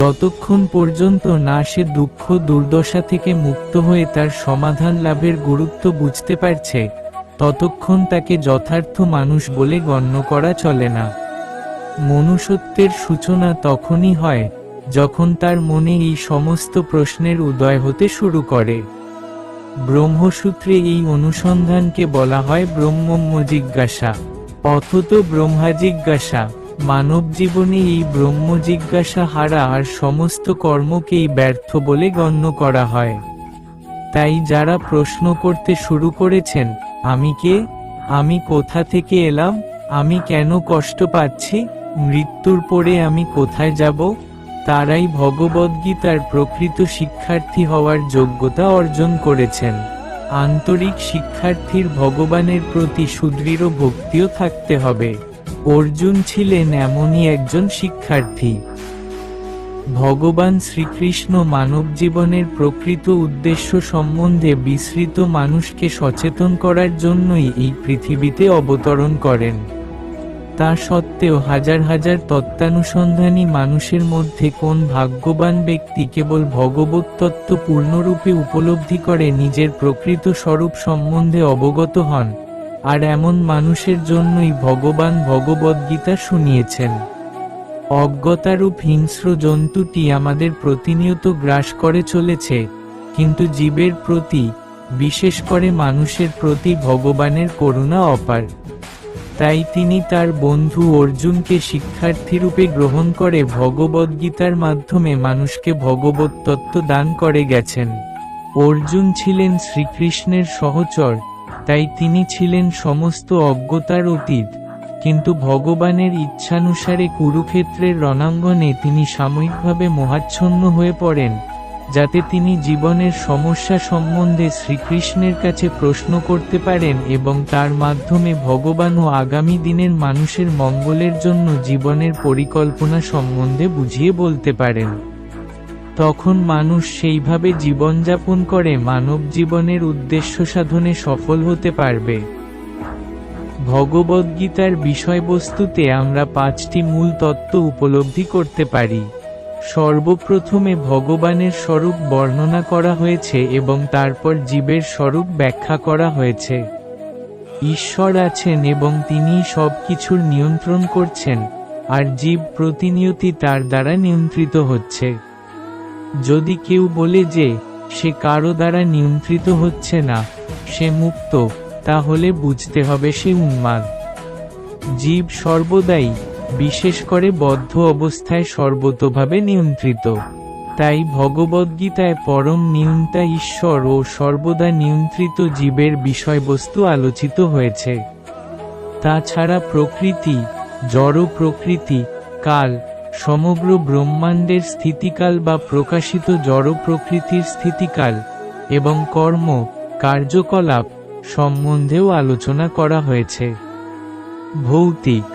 যতক্ষণ পর্যন্ত না সে দুঃখ দুর্দশা থেকে মুক্ত হয়ে তার সমাধান লাভের গুরুত্ব বুঝতে পারছে, ততক্ষণ তাকে যথার্থ মানুষ বলে গণ্য করা চলে না। মনুষ্যত্বের সূচনা তখনই হয়, যখন তার মনে এই সমস্ত প্রশ্নের উদয় হতে শুরু করে। ব্রহ্মসূত্রে এই অনুসন্ধানকে বলা হয় ব্রহ্মম্য জিজ্ঞাসা অথত ব্রহ্মা জিজ্ঞাসা। মানব জীবনে এই ব্রহ্ম জিজ্ঞাসা হারা আর সমস্ত কর্মকেই ব্যর্থ বলে গণ্য করা হয়। তাই যারা প্রশ্ন করতে শুরু করেছেন, আমি কে? আমি কোথা থেকে এলাম? আমি কেন কষ্ট পাচ্ছি? মৃত্যুর পরে আমি কোথায় যাব? তারাই ভগবদ্গীতার প্রকৃত শিক্ষার্থী হওয়ার যোগ্যতা অর্জন করেছেন। আন্তরিক শিক্ষার্থীর ভগবানের প্রতি সুদৃঢ় ভক্তিও থাকতে হবে। অর্জুন ছিলেন এমনই একজন শিক্ষার্থী। ভগবান শ্রীকৃষ্ণ মানব জীবনের প্রকৃত উদ্দেশ্য সম্বন্ধে বিস্মৃত মানুষকে সচেতন করার জন্যই এই পৃথিবীতে অবতরণ করেন। তা সত্ত্বেও হাজার হাজার তত্ত্বানুসন্ধানী মানুষের মধ্যে কোন ভাগ্যবান ব্যক্তি কেবল ভগবত তত্ত্ব পূর্ণরূপে উপলব্ধি করে নিজের প্রকৃত স্বরূপ সম্বন্ধে অবগত হন? আর এমন মানুষের জন্যই ভগবান ভগবদ্গীতা শুনিয়েছেন। অজ্ঞতারূপ হিংস্র জন্তুটি আমাদের প্রতিনিয়ত গ্রাস করে চলেছে, কিন্তু জীবের প্রতি, বিশেষ করে মানুষের প্রতি ভগবানের করুণা অপার। তাই তিনি তার বন্ধু অর্জুনকে শিক্ষার্থীরূপে গ্রহণ করে ভগবদ্গীতার মাধ্যমে মানুষকে ভগবত তত্ত্ব দান করে গেছেন। অর্জুন ছিলেন শ্রীকৃষ্ণের সহচর। তাই তিনি ছিলেন সমস্ত অজ্ঞতার অতীত, কিন্তু ভগবানের ইচ্ছানুসারে কুরুক্ষেত্রের রণাঙ্গনে তিনি সাময়িকভাবে মহাচ্ছন্ন হয়ে পড়েন, যাতে তিনি জীবনের সমস্যা সম্বন্ধে শ্রীকৃষ্ণের কাছে প্রশ্ন করতে পারেন এবং তার মাধ্যমে ভগবান ও আগামী দিনের মানুষের মঙ্গলের জন্য জীবনের পরিকল্পনা সম্বন্ধে বুঝিয়ে বলতে পারেন। তখন মানুষ সেইভাবে জীবনযাপন করে মানব জীবনের উদ্দেশ্য সাধনে সফল হতে পারবে। ভগবদ্গীতার বিষয়বস্তুতে আমরা পাঁচটি মূল তত্ত্ব উপলব্ধি করতে পারি। সর্বপ্রথমে ভগবানের স্বরূপ বর্ণনা করা হয়েছে এবং তারপর জীবের স্বরূপ ব্যাখ্যা করা হয়েছে। ঈশ্বর আছেন এবং তিনি সব কিছুর নিয়ন্ত্রণ করছেন, আর জীব প্রতিনিয়তি তার দ্বারা নিয়ন্ত্রিত হচ্ছে। যদি কেউ বলে যে, সে কারও দ্বারা নিয়ন্ত্রিত হচ্ছে না, সে মুক্ত, তাহলে বুঝতে হবে সে উন্মাদ। জীব সর্বদাই, বিশেষ করে বদ্ধ অবস্থায় সর্বতভাবে নিয়ন্ত্রিত। তাই ভগবদ্গীতায় পরম নিয়ন্তা ঈশ্বর ও সর্বদা নিয়ন্ত্রিত জীবের বিষয়বস্তু আলোচিত হয়েছে। তাছাড়া প্রকৃতি, জড় প্রকৃতি, কাল সমগ্র ব্রহ্মাণ্ডের স্থিতিকাল বা প্রকাশিত জড় প্রকৃতির স্থিতিকাল এবং কর্ম, কার্যকলাপ সম্বন্ধেও আলোচনা করা হয়েছে। ভৌতিক